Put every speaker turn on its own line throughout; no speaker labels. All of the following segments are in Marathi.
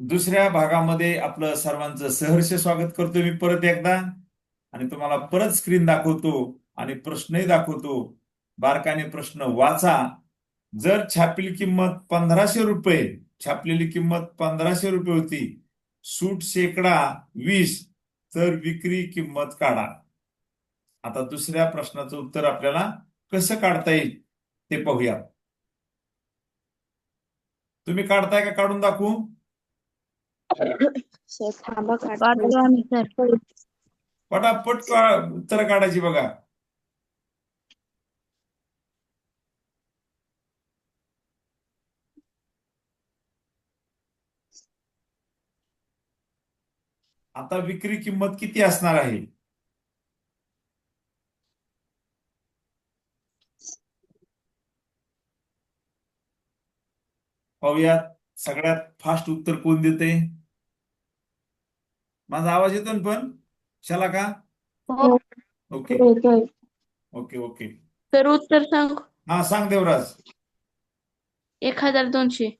दुसऱ्या भागामध्ये आपलं सर्वांचं सहर्ष स्वागत करतो मी परत एकदा. आणि तुम्हाला परत स्क्रीन दाखवतो आणि प्रश्नही दाखवतो. बारकाने प्रश्न वाचा. जर छापील किंमत पंधराशे रुपये छापलेली किंमत पंधराशे रुपये होती सूट शेकडा वीस तर विक्री किंमत काढा. आता दुसऱ्या प्रश्नाचं उत्तर आपल्याला कसं काढता येईल ते पाहूया. तुम्ही काढताय का? काढून दाखवू.
सर थांबा
काढतो.
काढतो
आम्ही सर.
पटापट का- उत्तर काढायची बघा. आता विक्री किंमत किती असणार आहे? पाहूयात. सगळ्यात फास्ट उत्तर कोण देते? माझा आवाज येतो ना पण? चला का?
हो.
ओके.
येतोय.
Okay okay.
तर उत्तर सांग.
हा सांग देवराज.
एक हजार दोनशे.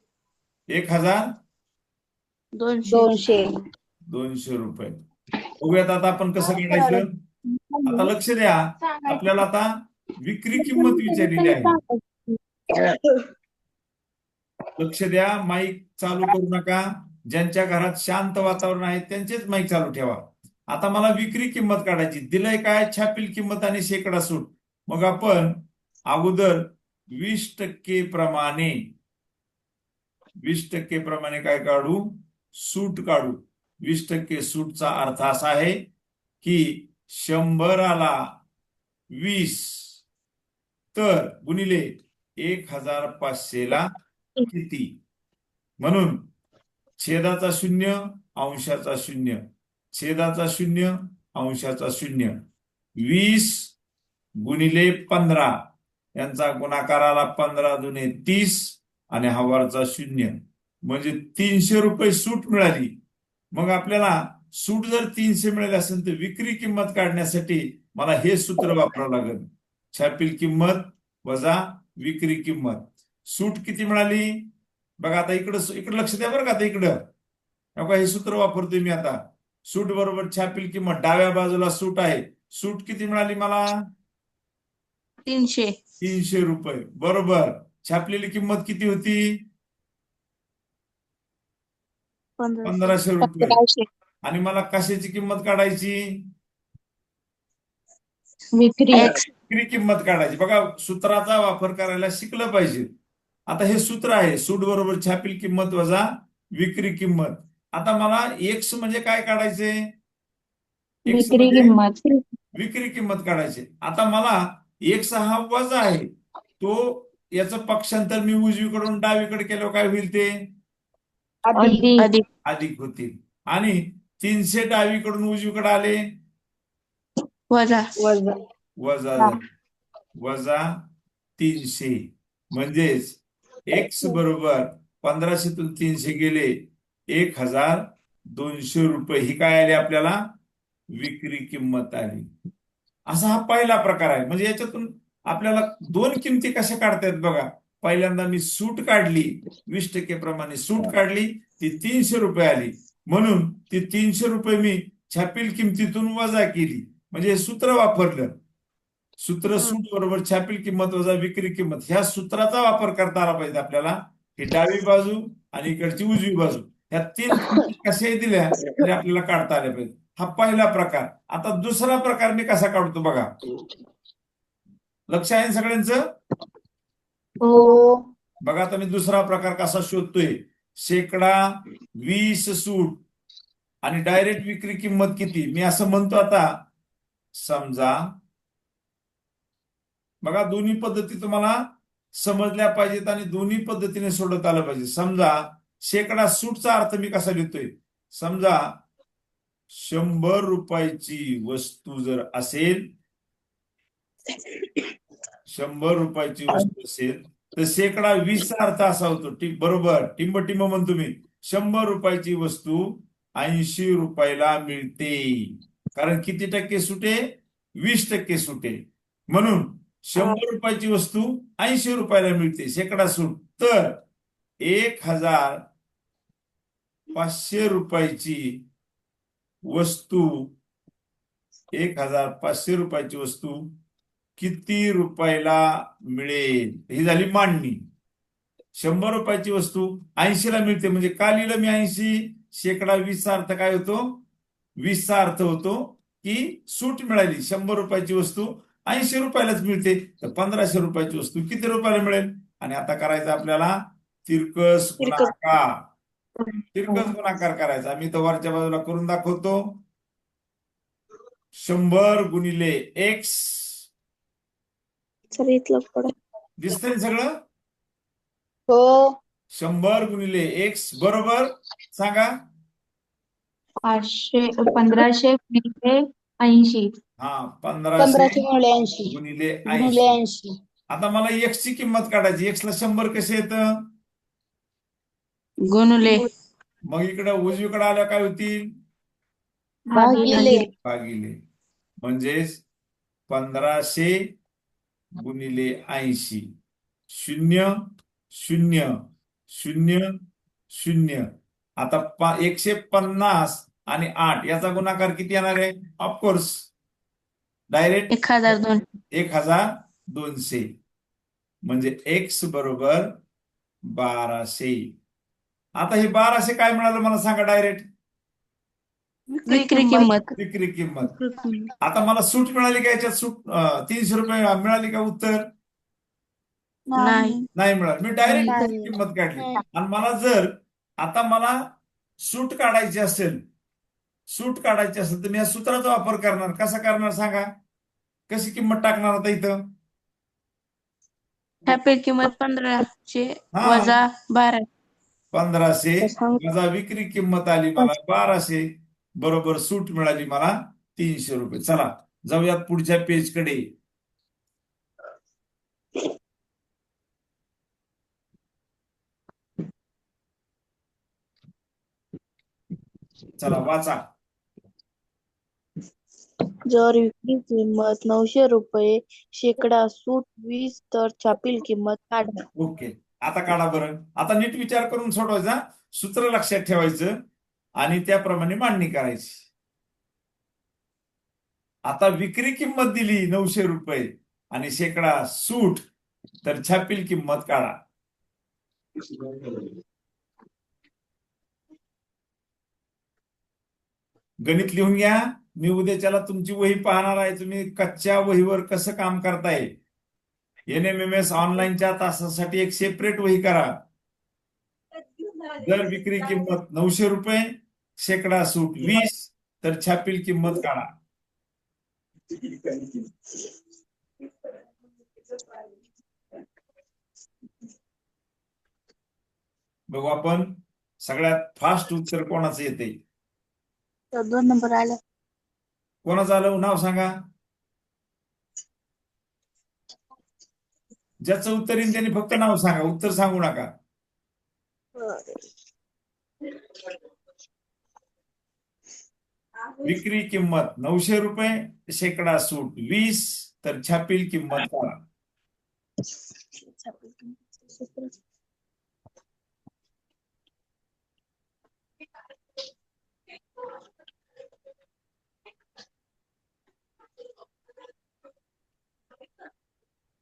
एक हजार?
दोनशे.
दोनशे.
दोनशे रुपये. बघूयात आता आपण कसं काढायचं. आता लक्ष द्या. आपल्याला आता विक्री किंमत विचारलेली आहे. लक्ष द्या माईक चालू करू नका. ज्यांच्या घरात शांत वातावरण आहे त्यांचेच माईक चालू ठेवा. आता मला विक्री किंमत काढायची. दिलंय काय छापील किंमत आणि शेकडा सूट. मग आपण अगोदर वीस टक्के प्रमाणे वीस टक्के प्रमाणे काय काढू? सूट काढू. वीस टक्के सूटचा अर्थ असा आहे की शंभराला वीस. तर गुणिले एक हजार पाचशेला किती? म्हणून छेदाचा शून्य अंशाचा शून्य. छेदाचा शून्य अंशाचा शून्य. वीस गुणिले पंधरा. यांचा गुणाकाराला पंधरा जुने तीस आणि हवारचा शून्य. म्हणजे तीनशे रुपये सूट मिळाली. मग आपल्याला सूट जर तीनशे मिळाली असेल तर विक्री किंमत काढण्यासाठी मला हे सूत्र वापरावं लागेल. छापील किंमत वजा विक्री किंमत. सूट किती मिळाली? बघा आता इकडं इकडं लक्ष द्या बरं का आता इकडं. बघा हे सूत्र वापरतोय मी आता. सूट बरोबर छापील किंमत डाव्या बाजूला सूट आहे. सूट किती मिळाली मला?
तीनशे.
तीनशे रुपये. बरोबर. छापलेली किंमत किती होती?
पंधरा
पंधराशे रुपये. आणि मला कशाची किंमत काढायची?
विक्री.
विक्री किंमत काढायची. बघा सूत्राचा वापर करायला शिकलं पाहिजे. आता हे सूत्र आहे सूट बरोबर छापील किंमत वजा विक्री किंमत. आता मला एक्स म्हणजे काय काढायचे?
विक्री
म्हणजे
किंमत.
विक्री किंमत काढायची. आता मला एक्स हा वजा आहे. तो याचं पक्षांतर मी उजवीकडून डावीकडे केल्यावर काय होईल ते?
अधिक.
अधिक.
अधिक होतील. आणि तीनशे डावीकडून उजवीकडे आले?
वजा.
वजा.
वजा. वजा तीनशे. म्हणजेच एक्स बरोबर पंधराशेतून तीनशे गेले एक हजार दोनशे रुपये. ही काय आली आपल्याला? विक्री किंमत आली. असा हा पहिला प्रकार आहे. म्हणजे याच्यातून आपल्याला दोन किमती कशा काढतायत बघा? पहिल्यांदा मी सूट काढली वीस टक्के प्रमाणे सूट काढली ती तीनशे रुपये आली. म्हणून ती तीनशे रुपये मी छापील किमतीतून वजा केली. म्हणजे हे सूत्र वापरलं. सूत्र सूट बरोबर छापील किंमत वजा विक्री किंमत. ह्या सूत्राचा वापर करता आला पाहिजे आपल्याला ही डावी बाजू आणि इकडची उजवी बाजू. ह्या तीन कशाही दिल्या तरी आपल्याला काढता आल्या पाहिजे. हा पहिला प्रकार. आता दुसरा प्रकार मी कसा काढतो बघा. लक्ष आहे सगळ्यांचं?
हो.
बघा आता मी दुसरा प्रकार कसा शोधतोय. शेकडा वीस सूट आणि डायरेक्ट विक्री किंमत किती? मी असं म्हणतो आता समजा बघा दोन्ही पद्धती तुम्हाला समजल्या पाहिजेत आणि दोन्ही पद्धतीने सोडत आलं पाहिजे. समजा शेकडा सूटचा अर्थ मी कसा घेतोय समजा शंभर रुपयाची वस्तू जर असेल शंभर रुपयाची वस्तू असेल तर शेकडा वीसचा अर्थ असा होतो. बरोबर? टिंब टिंब म्हणतो मी. शंभर रुपयाची वस्तू ऐंशी रुपयाला मिळते. कारण किती टक्के सुटे? वीस टक्के सुटे. म्हणून शंभर रुपयाची वस्तू ऐंशी रुपयाला मिळते. शेकडा सूट. तर एक हजार पाचशे रुपयाची वस्तू एक हजार पाचशे रुपयाची वस्तू किती रुपयाला मिळेल? ही झाली मांडणी. शंभर रुपयाची वस्तू ऐंशीला मिळते. म्हणजे का लिहिलं मी ऐंशी? शेकडा वीसचा अर्थ काय होतो? वीसचा अर्थ होतो की सूट मिळाली. शंभर रुपयाची वस्तू ऐंशी रुपयालाच मिळते. तर पंधराशे रुपयाची वस्तू किती रुपयाला मिळेल? आणि आता करायचं आपल्याला तिरकस
तिरकस.
गुणाकार. तिरकस गुणाकार करायचा. मी तर वरच्या बाजूला करून दाखवतो. शंभर गुणिले एक्स. दिसतंय ना सगळं?
हो.
शंभर गुणिले एक्स बरोबर? सांगा.
पाचशे पंधराशे गुणिले ऐंशी.
हा
पंधराशे
पंधराशे
गुणिले ऐंशी
गुणिले
गुणिले
ऐंशी.
ऐंशी
आता मला एक्स ची किंमत काढायची. एक्स ला शंभर कसे येतं?
गुणुले.
मग इकडे उजवीकडे आल्या काय होतील?
भागिले.
भागिले. म्हणजेच पंधराशे गुणिले ऐंशी. शून्य शून्य शून्य शून्य. आता पा एकशे पन्नास आणि आठ याचा गुणाकार किती येणार आहे? ऑफकोर्स डायरेक्ट
एक हजार दोन.
एक हजार दोनशे. म्हणजे एक्स बरोबर बाराशे. आता हे बाराशे काय मिळालं मला सांगा डायरेक्ट.
विक्री किंमत.
विक्री किंमत. आता मला सूट मिळाली का याच्यात? सूट अं, तीनशे रुपये मिळाली का उत्तर?
नाही.
नाही मिळाली. मी डायरेक्ट
नाही.
किंमत काढली. आणि मला जर आता मला सूट काढायची असेल सूट काढायची असेल तर मी या सूत्राचा वापर करणार. कसा करणार सांगा? कशी किंमत टाकणार आता इथं?
छापील किंमत पंधराशे. वजा बारा.
पंधराशे. माझा विक्री किंमत आली मला बाराशे. बरोबर सूट मिळाली मला तीनशे रुपये. चला जाऊयात पुढच्या पेजकडे चला वाचा.
जर विक्री किंमत नऊशे रुपये शेकडा सूट वीस तर छापील किंमत काढा.
ओके. आता काढा बरं. आता नीट विचार करून सोडवायचा. सूत्र लक्षात ठेवायचं आणि त्याप्रमाणे मांडणी करायची. आता विक्री किंमत दिली नऊशे रुपये आणि शेकडा सूट तर छापील किंमत काढा. गणित लिहून घ्या. मी उद्याच्याला तुमची वही पाहणार आहे. तुम्ही कच्च्या वहीवर कसं काम करताय? एन एम एम एस ऑनलाईनच्या तासासाठी एक सेपरेट वही करा. जर विक्री किंमत नऊशे रुपये शेकडा सूट वीस तर छापील किंमत काढा. बघू आपण सगळ्यात फास्ट उत्तर कोणाचं येते
दोन नंबर आला.
कोणाचं आलं? नाव सांगा. ज्याचं उत्तर येईल त्यांनी फक्त नाव सांगा. उत्तर सांगू नका. विक्री किंमत नऊशे रुपये शेकडा सूट वीस तर छापील किंमत.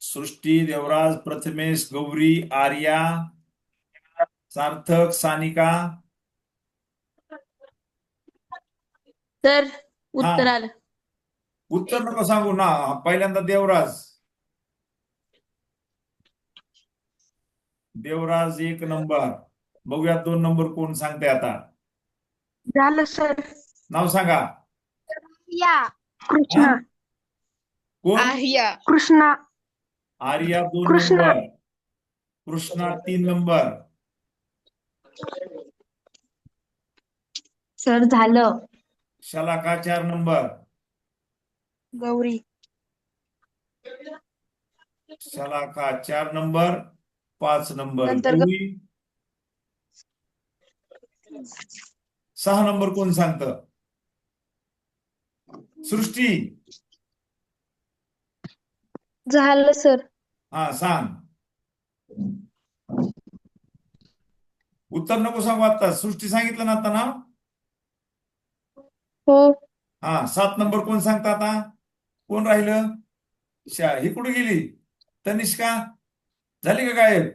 सृष्टी देवराज प्रथमेश गौरी आर्या सार्थक सानिका.
तर उत्तर. आलं.
उत्तर नको सांगू ना. पहिल्यांदा देवराज. देवराज एक नंबर. बघूयात दोन नंबर कोण सांगते आता.
झालं सर.
नाव सांगा.
या
कृष्णा
कोण?
आर्या
कृष्णा.
आर्या दोन
कृष्णा.
नंबर. कृष्णा तीन नंबर.
सर झालं.
शलाका चार नंबर.
गौरी.
शलाका चार नंबर पाच नंबर.
नंतर ग-
गौरी. सहा नंबर कोण सांगत? सृष्टी.
झालं सर.
हा सांग. उत्तर नको सांगू आता. सृष्टी सांगितलं ना आता नाव?
हो.
हा सात नंबर कोण सांगता आता? कोण राहिलं? शा ही कुठे गेली? तनिष्का? झाली का गायब?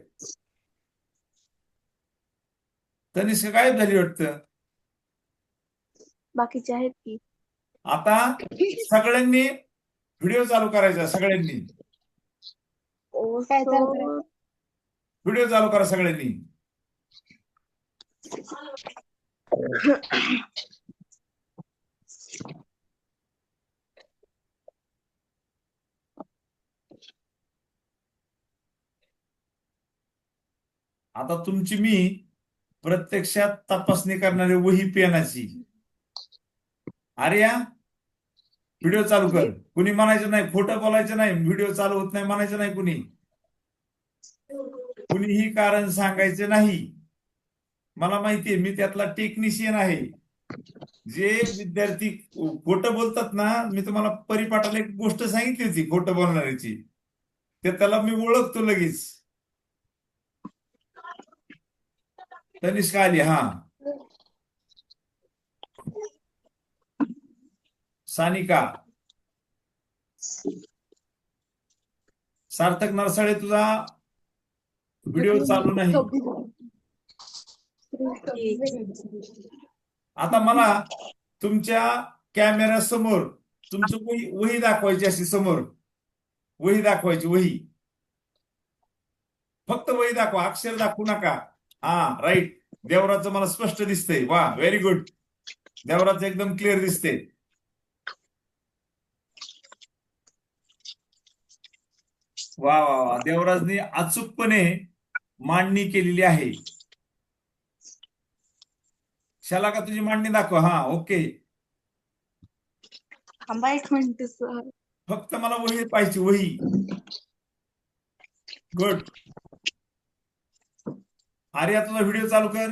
तनिष्का गायब झाली वाटतं.
बाकीचे आहेत की?
आता सगळ्यांनी व्हिडिओ चालू करायचा सगळ्यांनी.
काय चालू करायचं?
व्हिडिओ चालू करा सगळ्यांनी. आता तुमची मी प्रत्यक्षात तपासणी करणारी वही पेनाची. आर्या व्हिडिओ चालू कर. कुणी म्हणायचं नाही खोटं बोलायचं नाही व्हिडिओ चालू होत नाही म्हणायचं नाही कुणी. कुणीही कारण सांगायचं नाही. मला माहितीये मी त्यातला टेक्निशियन आहे. जे विद्यार्थी खोटं बोलतात ना मी तुम्हाला परिपाठाला एक गोष्ट सांगितली होती खोटं बोलणाऱ्याची. ते त्याला मी ओळखतो लगेच. तनिष्का आली हा. सानिका. सार्थक नरसाळे तुझा व्हिडिओ चालू नाही. आता मला तुमच्या कॅमेरा समोर तुमचं वही वही दाखवायची अशी समोर. वही दाखवायची वही. फक्त वही दाखवा अक्षर दाखवू नका. हा राईट देवराचं मला स्पष्ट दिसतंय. वा व्हेरी गुड देवराचं एकदम क्लिअर दिसते वा वा वा. देवराजनी अचूकपणे मांडणी केलेली आहे. शाला का तुझी मांडणी दाखव? हा ओके.
थांबा एक मिनिट सर
फक्त मला वही पाहिजे वही. गुड आर्या तुझा व्हिडिओ चालू कर.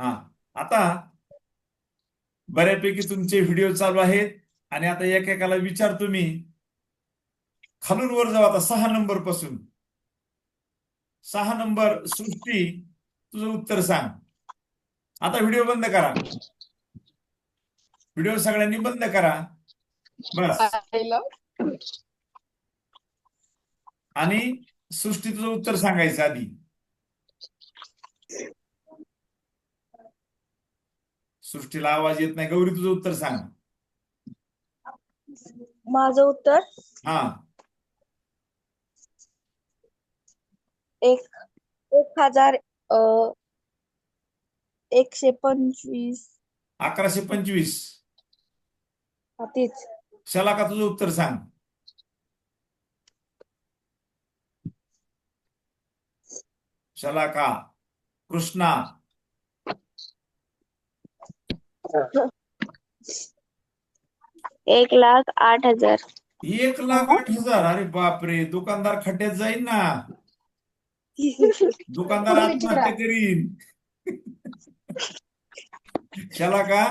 हा. आता बऱ्यापैकी तुमचे व्हिडिओ चालू आहेत. आणि आता एकेकाला विचार तुम्ही. खालून वर जाऊ आता सहा नंबरपासून. सहा नंबर सृष्टी तुझं उत्तर सांग. आता व्हिडिओ बंद करा. व्हिडिओ सगळ्यांनी बंद करा. बस. आणि सृष्टी तुझं उत्तर सांगायचं आधी. सृष्टीला आवाज येत नाही. गौरी तुझं उत्तर सांग.
माझं उत्तर?
हा.
एक एक हजार एकशे पंचवीस.
अकराशे पंचवीस.
तीच
शलाका तुझं उत्तर सांग. शलाका कृष्णा.
एक लाख आठ हजार.
एक लाख आठ हजार. अरे बापरे. दुकानदार खड्ड्यात जाईल ना. दुकानदार आत्महत्या करीन. शलाका.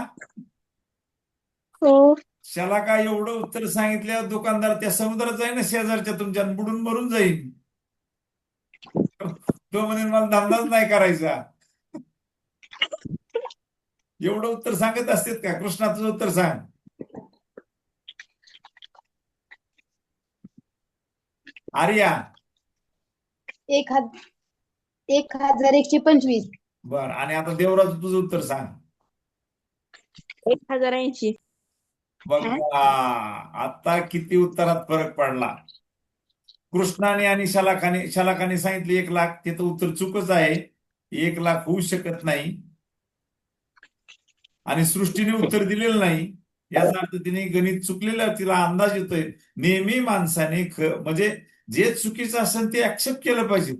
हो.
शलाका एवढं उत्तर सांगितल्यावर दुकानदार त्या समुद्रात जाईल ना शेजारच्या तुमच्या बुडून मरून जाईल तो म्हणे मला धंदाच नाही करायचा. एवढं उत्तर सांगत असतेत का? कृष्णा तुझं उत्तर सांग. आर्या.
एक हजार एक हजार एकशे पंचवीस.
बर आणि आता देवराज तुझं उत्तर सांग.
एक हजार ऐंशी.
बघा आता किती उत्तरात फरक पडला. कृष्णाने आणि शलाखाने शलाखाने सांगितले एक लाख. ते तर उत्तर चुकच आहे. एक लाख होऊ शकत नाही. आणि सृष्टीने उत्तर दिलेलं नाही. याचा अर्थ तिने गणित चुकलेलं तिला अंदाज येतोय. नेहमी माणसाने ख म्हणजे जे चुकीचं असेल ते ऍक्सेप्ट केलं पाहिजे.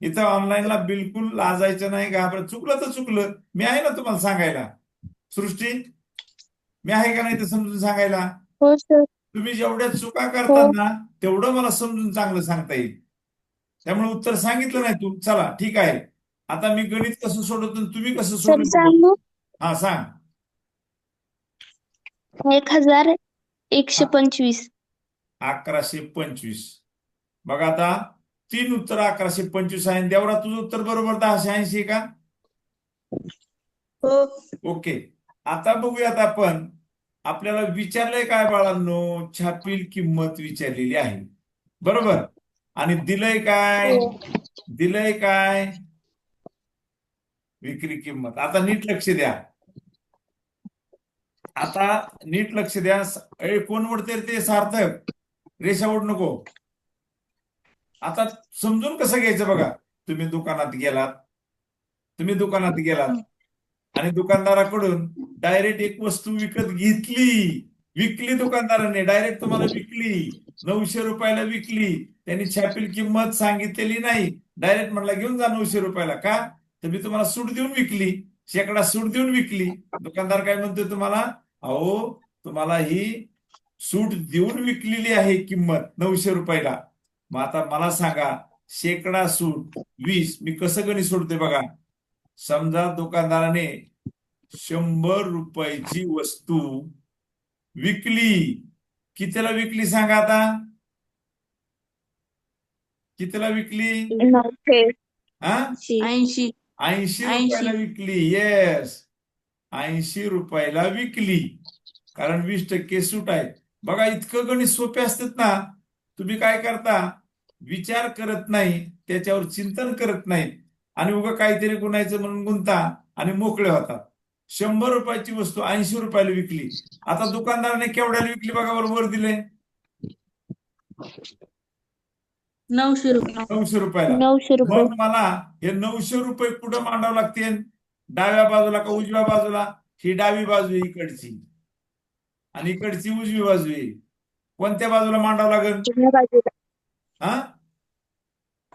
इथं ऑनलाईनला बिलकुल लाजायचं नाही घाबरत चुकलं तर चुकलं. मी आहे ना तुम्हाला सांगायला? सृष्टी? मी आहे का नाही ते समजून सांगायला?
हो
तुम्ही जेवढ्या चुका करता ना तेवढं मला समजून चांगलं सांगता येईल. त्यामुळे उत्तर सांगितलं नाही तू. चला ठीक आहे. आता मी गणित कसं सोडवतो आणि तुम्ही कसं सोडवतो? हा सांग.
एक हजार एकशे
हा.
पंचवीस.
अकराशे पंचवीस. बघा आता तीन उत्तर अकराशे पंचवीस आहे. देवरा तुझं उत्तर बरोबर दहाशे ऐंशी आहे का?
हो.
ओके. आता बघूयात आपण आपल्याला विचारलंय काय बाळांनो? छापील किंमत विचारलेली आहे. बरोबर? आणि दिलंय काय? दिलंय काय? विक्री किंमत. आता नीट लक्ष द्या. आता नीट लक्ष द्या. कोण ओढते ते सार्थक? रेषा उड नको. आता समजून कसं घ्यायचं बघा? तुम्ही दुकानात गेलात. तुम्ही दुकानात गेलात. आणि दुकानदाराकडून डायरेक्ट एक वस्तू विकत घेतली. विकली दुकानदाराने. डायरेक्ट तुम्हाला विकली. नऊशे रुपयाला विकली. त्यांनी छापील किंमत सांगितलेली नाही. डायरेक्ट म्हणला घेऊन जा नऊशे रुपयाला. का? तर मी तुम्हाला सूट देऊन विकली. शेकडा सूट देऊन विकली. दुकानदार काय म्हणतोय तुम्हाला? अहो तुम्हाला ही सूट देऊन विकलेली आहे किंमत नऊशे रुपयाला. मग आता मला सांगा शेकडा सूट वीस मी कसं गणित सोडते बघा. समजा दुकानदाराने शंभर रुपयाची वस्तू विकली. कितीला विकली सांगा आता? कितीला विकली?
ऐंशी.
ऐंशी. रुपयाला विकली येस ऐंशी रुपयाला विकली. कारण वीस टक्के सूट आहे बघा इतकं गणित सोपे असतात ना. तुम्ही काय करता? विचार करत नाही त्याच्यावर चिंतन करत नाही. आणि उगा काहीतरी गुणायचं म्हणून गुंता आणि मोकळे होतात. शंभर रुपयाची वस्तू ऐंशी रुपयाला विकली. आता दुकानदाराने केवढ्याला विकली बघा वर दिले.
नऊशे रुपये.
नऊशे रुपयाला.
नऊशे रुपये.
मला हे नऊशे रुपये कुठं मांडावं लागतील? डाव्या बाजूला का उजव्या बाजूला? ही डावी बाजू इकडची. आणि इकडची उजवी बाजू आहे. कोणत्या बाजूला मांडावं लागेल? हा?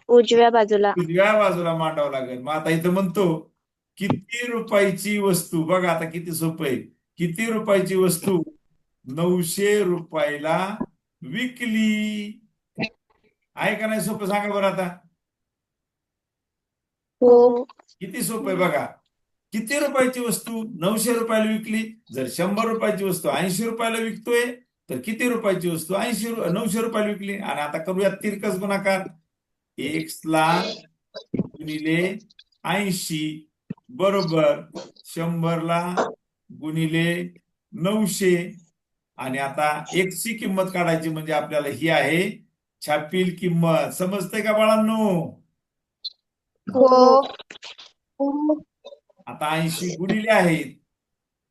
उजव्या बाजूला.
उजव्या बाजूला मांडावं लागेल. मग आता इथं म्हणतो किती रुपयाची वस्तू? बघा आता किती सोपं आहे. किती रुपयाची वस्तू? नऊशे रुपयाला विकली. आहे का नाही सोपं? सांगा बरं आता.
हो.
किती सोपं आहे बघा. किती रुपयाची वस्तू? नऊशे रुपयाला विकली. जर शंभर रुपयाची वस्तू ऐंशी रुपयाला विकतोय तर किती रुपयाची वस्तू? ऐंशी नऊशे रुपयाला विकली. आणि आता करूयात तिरकस गुणाकार. एक्स ला गुणिले ऐंशी बरोबर शंभरला गुणिले नऊशे. आणि आता एक्सची किंमत काढायची म्हणजे आपल्याला ही आहे छापील किंमत. समजते का बाळांनो?
हो.
आता ऐंशी गुणिले आहेत.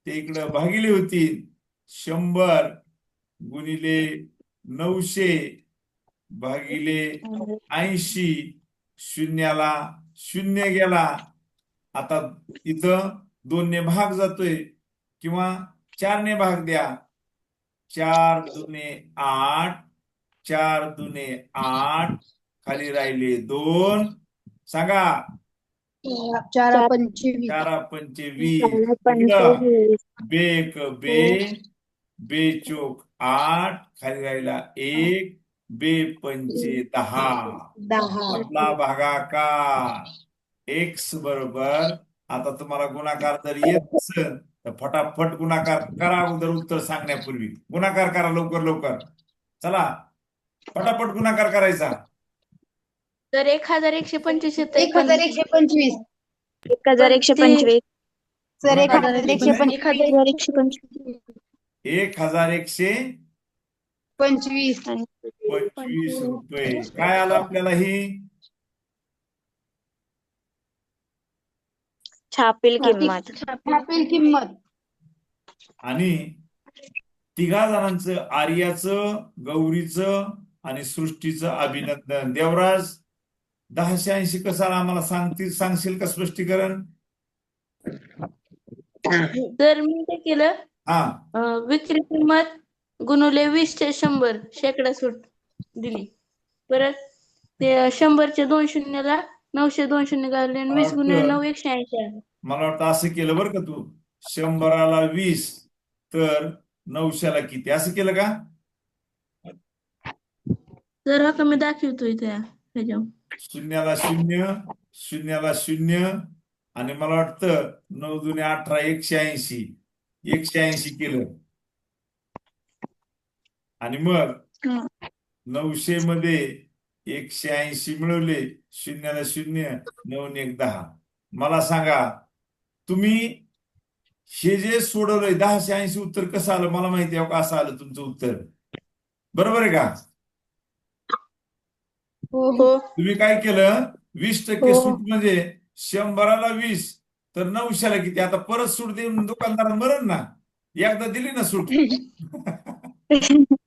ते इकडं भागिले होतील शंभर गुणिले नऊशे भागिले ऐंशी शून्याला शून्य गेला. आता इथं दोनने भाग जातोय. किंवा चारने भाग द्या. चार दुने आठ चार दुने आठ खाली राहिले दोन. सांगा
चार पंचवीस.
चारा पंचे वीस इकडं बेक बे बे चोक आठ खाली राहिला एक बे पंचे दहा.
दहा.
मधला भागाकार. एक्स बरोबर. आता तुम्हाला गुणाकार जर येत असेल तर फटाफट गुणाकार करा अगोदर उत्तर सांगण्यापूर्वी. गुणाकार करा लवकर लवकर. चला. फटाफट गुणाकार करायचा.
तर एक हजार एकशे पंचवीस येतं
एक हजार एकशे पंचवीस.
एक हजार एकशे पंचवीस.
सर एक हजार एकशे
एक
पंचवीस.
हजार
एकशे पंचवीस.
एक हजार एकशे
पंचवीस.
पंचवीस रुपये. काय आलं आपल्याला ही?
छापील किंमत.
छापील किंमत.
आणि तिघा जणांचं आर्याचं गौरीचं आणि सृष्टीचं अभिनंदन. देवराज दहाशे ऐंशी कसं आम्हाला? सांगतील सांगशील का स्पष्टीकरण?
तर मी काय केलं?
हा.
अं, विक्री किंमत गुणुले वीस ते शंभर शेकडा सूट दिली. परत ते शंभरचे दोन शून्यला नऊशे दोन शून्य घालले आणि वीस गुणिले नऊ एकशे ऐंशी आले.
मला वाटतं असं केलं बरं का तू. शंभराला वीस तर नऊशेला किती? असं केलं का?
तर हा मी दाखवतोय त्या ह्याच्यावर.
शून्याला शून्य शून्याला शून्य आणि मला वाटतं नऊ दुने अठरा एकशे ऐंशी एकशे ऐंशी केलं. आणि मग. नऊशे मध्ये एकशे ऐंशी मिळवले शून्याला शून्य नऊन एक दहा. मला सांगा तुम्ही हे जे सोडवलंय दहाशे ऐंशी उत्तर कसं आलं? मला माहिती आहे का असं आलं तुमचं उत्तर. बरोबर आहे का?
हो
हो.
तुम्ही काय केलं? वीस टक्के
हो.
सूट म्हणजे शंभराला वीस तर नऊशेला किती? आता परत सूट देऊन दुकानदार मरण ना? एकदा दिली ना सूट?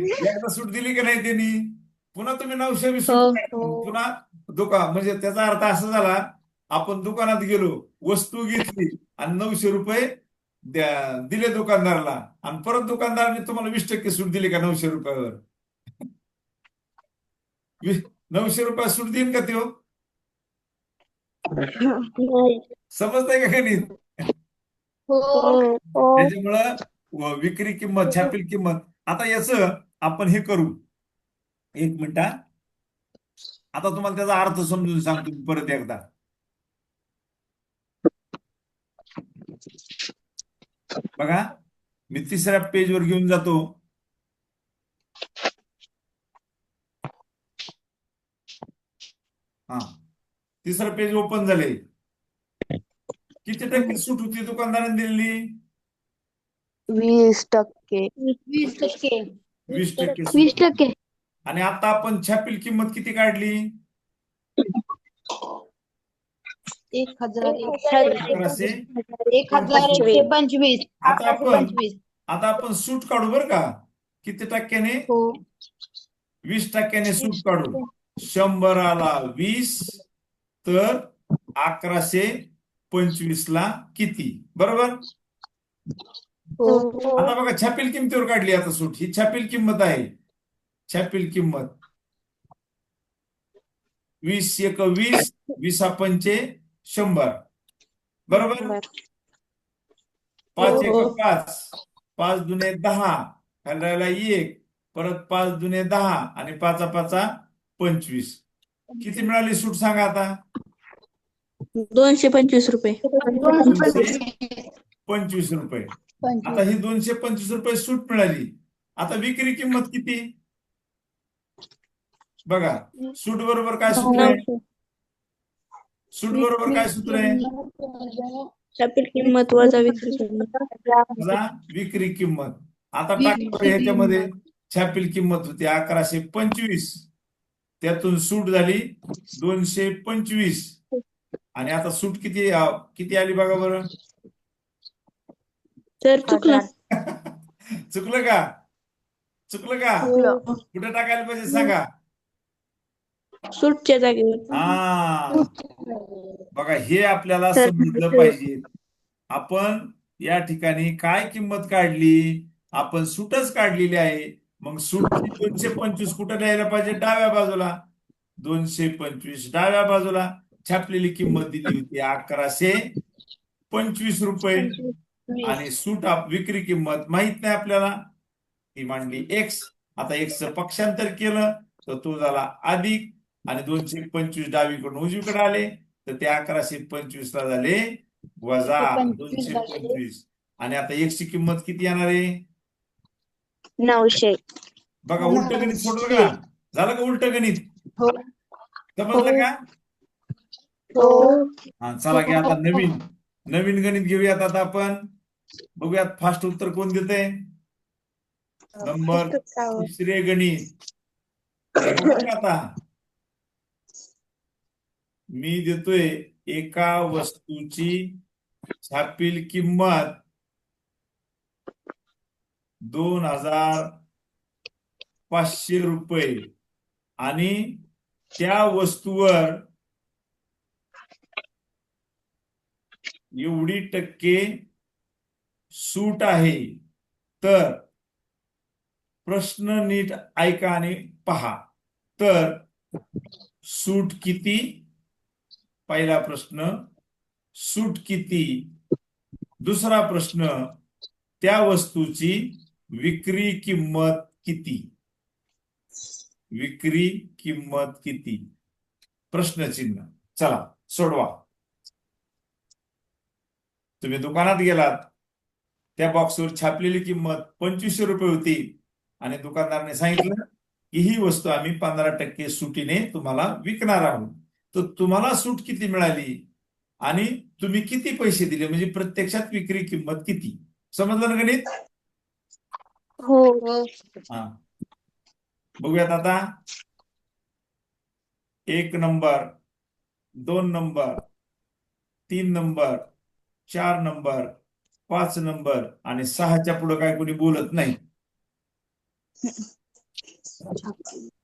एकदा सूट दिली की नाही त्यांनी? पुन्हा तुम्ही नऊशे वीस
हो.
सूट काढली. पुन्हा दुकान म्हणजे त्याचा अर्थ असा झाला आपण दुकानात गेलो वस्तू घेतली आणि नऊशे रुपये द्या- दिले दुकानदाराला. आणि परत दुकानदाराने तुम्हाला वीस टक्के सूट दिली का नऊशे रुपयावर? नऊशे रुपये सूट देईन का त्यो समजतंय का गणित
हो.
त्याच्यामुळं विक्री किंमत छापील किंमत आता याच आपण हे करू. एक मिनिट. आता तुम्हाला त्याचा अर्थ समजून सांगतो परत एकदा. बघा मी तिसऱ्या पेजवर घेऊन जातो. हा. तिसरं पेज ओपन झाले किती टक्के सूट होती दुकानदाराने दिलेली?
वीस टक्के.
वीस टक्के.
वीस टक्के सूट.
वीस टक्के.
आणि आता आपण छापील किंमत किती काढली?
एक हजार
अकराशे
एक हजार एकशे पंचवीस.
आता
अकराशे
आपण
पंचवीस.
आता आपण सूट काढू बरं का? किती टक्क्याने?
हो.
वीस टक्क्याने सूट काढू. शंभराला वीस तर अकराशे पंचवीस ला किती? बरोबर?
हो.
आता बघा छापील किमतीवर काढली आता सूट. ही छापील किंमत आहे. छापील किंमत. वीस एक वीस वीसा पंचे शंभर. बरोबर? पाच एक
हो.
पाच. पाच दुने दहा. राहिला एक. परत पाच दुने दहा. आणि पाचा पाचा पंचवीस. किती मिळाली सूट सांगा आता?
दोनशे पंचवीस रुपये.
पंचवीस रुपये. आता ही दोनशे पंचवीस रुपये सूट मिळाली. आता विक्री किंमत किती? बघा सूट बरोबर काय सूत्र आहे? सूट बरोबर काय सूत्र आहे?
छापील किंमत वजा विक्री किंमत.
बघा, विक्री किंमत. आता टाकतो ह्याच्यामध्ये छापील किंमत होती अकराशे पंचवीस. त्यातून सूट झाली दोनशे पंचवीस. आणि आता सूट किती किती आली बघा बरं?
तर चुकलं.
चुकलं का? चुकलं का. कुठे टाकायला पाहिजे सांगा?
सूटच्या जागेवर.
हा. बघा हे आपल्याला समजलं पाहिजे. आपण या ठिकाणी काय किंमत काढली? आपण सूटच काढलेली आहे. मग सूट दोनशे पंचवीस कुठं लिहायला पाहिजे? डाव्या बाजूला. दोनशे पंचवीस डाव्या बाजूला. छापलेली किंमत दिली होती अकराशे पंचवीस रुपये. आणि सूट आप- विक्री किंमत माहीत नाही आपल्याला. ती मांडली एक्स आता एक्सचं पक्षांतर केलं तर तो झाला अधिक. आणि दोनशे पंचवीस डावीकडून उजवीकडे आले तर ते अकराशे पंचवीस ला झाले वजा दोनशे. पंचवीस. आणि आता एक्सची किंमत किती येणार आहे?
नऊशे.
बघा उलट गणित सोडलं का? झालं का उलट गणित?
हो.
समजलं का?
हो.
हा. चला की आता नवीन. नवीन गणित घेऊयात आता आपण. बघूयात फास्ट उत्तर कोण देते नंबर तिसरे गणित. आता. मी देतोय एका वस्तूची छापील किंमत. दोन हजार पाचशे रुपये. आणि त्या वस्तूवर एवढी टक्के सूट आहे. तर प्रश्न नीट ऐका आणि पहा. तर सूट किती? पहिला प्रश्न सूट किती? दुसरा प्रश्न त्या वस्तूची विक्री किंमत किती? विक्री किंमत किती? प्रश्नचिन्ह. चला सोडवा. तुम्ही दुकानात गेलात त्या बॉक्सवर छापलेली किंमत पंचवीसशे रुपये होती आणि दुकानदाराने सांगितलं की ही वस्तू आम्ही पंधरा टक्के सुटीने तुम्हाला विकणार आहोत. तर तुम्हाला सूट किती मिळाली आणि तुम्ही किती पैसे दिले? म्हणजे प्रत्यक्षात विक्री किंमत किती? समजलं ना गणित?
हो.
हा. बघूयात आता. एक नंबर दोन नंबर तीन नंबर चार नंबर पाच नंबर आणि सहाच्या पुढे काय कोणी बोलत नाही.